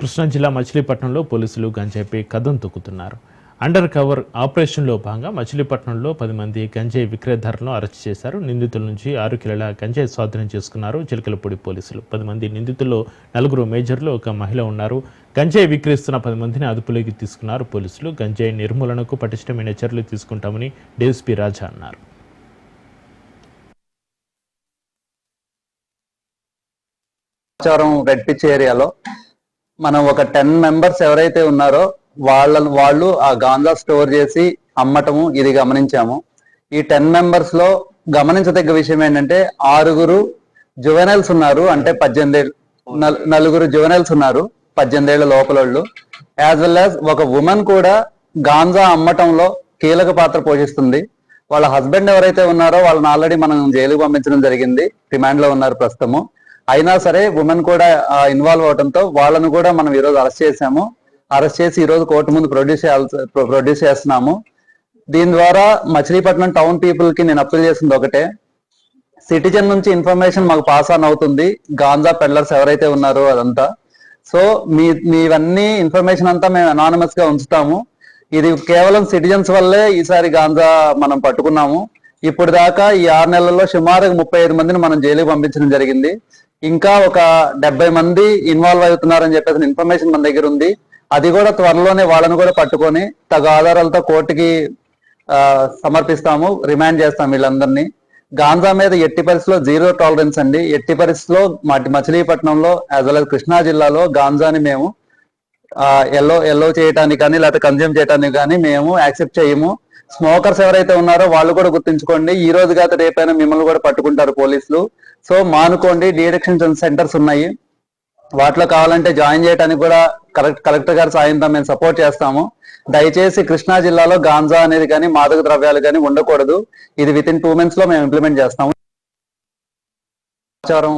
కృష్ణా జిల్లా మచిలీపట్నంలో పోలీసులు గంజాయిపై కథం తొక్కుతున్నారు. అండర్ కవర్ ఆపరేషన్లో భాగంగా మచిలీపట్నంలో పది మంది గంజాయి విక్రయదారులను అరెస్ట్ చేశారు. నిందితుల నుంచి ఆరు కిలోల గంజాయి స్వాధీనం చేసుకున్నారు. చిలకలపూడి పోలీసులు పది మంది నిందితుల్లో నలుగురు మేజర్లు ఒక మహిళ ఉన్నారు. గంజాయి విక్రయిస్తున్న పది మందిని అదుపులోకి తీసుకున్నారు పోలీసులు. గంజాయి నిర్మూలనకు పటిష్టమైన చర్యలు తీసుకుంటామని డీఎస్పీ రాజా అన్నారు. రెడ్ పిచ్ ఏరియాలో మనం ఒక టెన్ మెంబర్స్ ఎవరైతే ఉన్నారో వాళ్ళ వాళ్ళు ఆ గాంజా స్టోర్ చేసి అమ్మటము ఇది గమనించాము. ఈ టెన్ మెంబర్స్లో గమనించదగ్గ విషయం ఏంటంటే ఆరుగురు జువెనల్స్ ఉన్నారు అంటే పద్దెనిమిది నలుగురు జువెనల్స్ ఉన్నారు పద్దెనిమిది ఏళ్ళ లోపలోళ్ళు. యాజ్ వెల్ యాజ్ ఒక ఉమెన్ కూడా గాంజా అమ్మటంలో కీలక పాత్ర పోషిస్తుంది. వాళ్ళ హస్బెండ్ ఎవరైతే ఉన్నారో వాళ్ళని ఆల్రెడీ మనం జైలుకు పంపించడం జరిగింది. రిమాండ్లో ఉన్నారు ప్రస్తుతము. అయినా సరే ఉమెన్ కూడా ఇన్వాల్వ్ అవడంతో వాళ్ళను కూడా మనం ఈరోజు అరెస్ట్ చేశాము. అరెస్ట్ చేసి ఈ రోజు కోర్టు ముందు ప్రొడ్యూస్ చేయాల్సి ప్రొడ్యూస్ చేస్తున్నాము. దీని ద్వారా మచిలీపట్నం టౌన్ పీపుల్కి నేను అప్పీల్ చేసింది ఒకటే. సిటిజన్ నుంచి ఇన్ఫర్మేషన్ మాకు పాస్ ఆన్ అవుతుంది. గాంజా పెడ్లర్స్ ఎవరైతే ఉన్నారో అదంతా. సో మీ మీవన్నీ ఇన్ఫర్మేషన్ అంతా మేము అనానమస్గా ఉంచుతాము. ఇది కేవలం సిటిజన్స్ వల్లే ఈసారి గాంజా మనం పట్టుకున్నాము. ఇప్పుడు దాకా ఈ ఆరు నెలల్లో సుమారుగా ముప్పై ఐదు మందిని మనం జైలుకి పంపించడం జరిగింది. ఇంకా ఒక డెబ్బై మంది ఇన్వాల్వ్ అవుతున్నారని చెప్పేసి ఇన్ఫర్మేషన్ మన దగ్గర ఉంది. అది కూడా త్వరలోనే వాళ్ళని కూడా పట్టుకొని తగు ఆధారాలతో కోర్టుకి సమర్పిస్తాము రిమాండ్ చేస్తాం వీళ్ళందరినీ. గాంజా మీద ఎట్టి పరిస్థితిలో జీరో టాలరెన్స్ అండి. ఎట్టి పరిస్థితిలో మాటి మచిలీపట్నంలో యాజ్ వెల్ అస్ కృష్ణా జిల్లాలో గాంజాని మేము ఎల్లో ఎల్లో చేయటానికి కానీ లేకపోతే కన్జ్యూమ్ చేయడానికి కానీ మేము యాక్సెప్ట్ చేయము. స్మోకర్స్ ఎవరైతే ఉన్నారో వాళ్ళు కూడా గుర్తుంచుకోండి. ఈ రోజు కాదు రేపైనా మిమ్మల్ని కూడా పట్టుకుంటారు పోలీసులు. సో మానుకోండి డిడక్షన్ సెంటర్స్ ఉన్నాయి. వాటిలో కావాలంటే జాయిన్ చేయడానికి కూడా కలెక్ట్ కలెక్టర్ గారి సాయంతో మేము సపోర్ట్ చేస్తాము. దయచేసి కృష్ణా జిల్లాలో గాంజా అనేది కానీ మాదక ద్రవ్యాలు కానీ ఉండకూడదు. ఇది విత్ ఇన్ టూ మంత్స్లో మేము ఇంప్లిమెంట్ చేస్తాము. ఆచారం